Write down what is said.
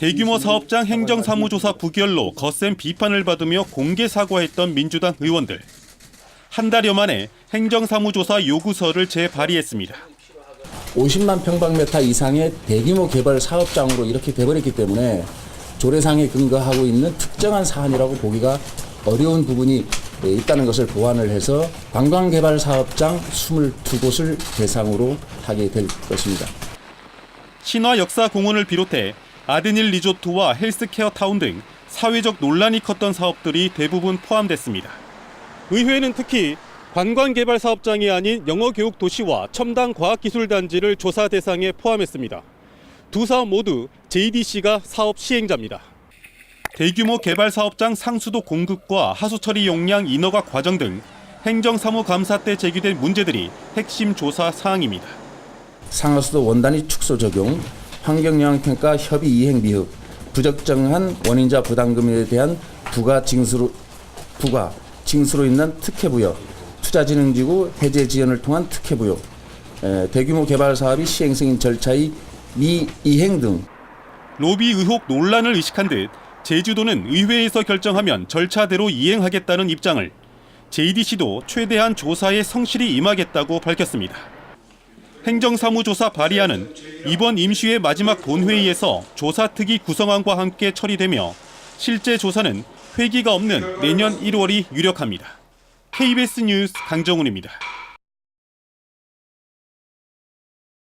대규모 사업장 행정사무조사 부결로 거센 비판을 받으며 공개 사과했던 민주당 의원들. 한 달여 만에 행정사무조사 요구서를 재발의했습니다. 50만 평방미터 이상의 대규모 개발 사업장으로 이렇게 돼버렸기 때문에 조례상에 근거하고 있는 특정한 사안이라고 보기가 어려운 부분이 예, 있다는 것을 보완을 해서 관광개발 사업장 22곳을 대상으로 하게 될 것입니다. 신화 역사 공원을 비롯해 아드닐 리조트와 헬스케어 타운 등 사회적 논란이 컸던 사업들이 대부분 포함됐습니다. 의회는 특히 관광개발 사업장이 아닌 영어교육 도시와 첨단 과학기술단지를 조사 대상에 포함했습니다. 두 사업 모두 JDC가 사업 시행자입니다. 대규모 개발 사업장 상수도 공급과 하수 처리 용량 인허가 과정 등 행정사무감사 때 제기된 문제들이 핵심 조사 사항입니다. 상하수도 원단위 축소 적용, 환경영향평가 협의 이행 미흡, 부적정한 원인자 부담금에 대한 부가 징수로 부가 징수로 인한 특혜 부여, 투자진흥지구 해제 지연을 통한 특혜 부여, 에, 대규모 개발 사업이 시행 승인 절차의 미이행 등 로비 의혹 논란을 의식한 듯 제주도는 의회에서 결정하면 절차대로 이행하겠다는 입장을 JDC도 최대한 조사에 성실히 임하겠다고 밝혔습니다. 행정사무조사 발의안은 이번 임시회 마지막 본회의에서 조사특위 구성안과 함께 처리되며 실제 조사는 회기가 없는 내년 1월이 유력합니다. KBS 뉴스 강정훈입니다.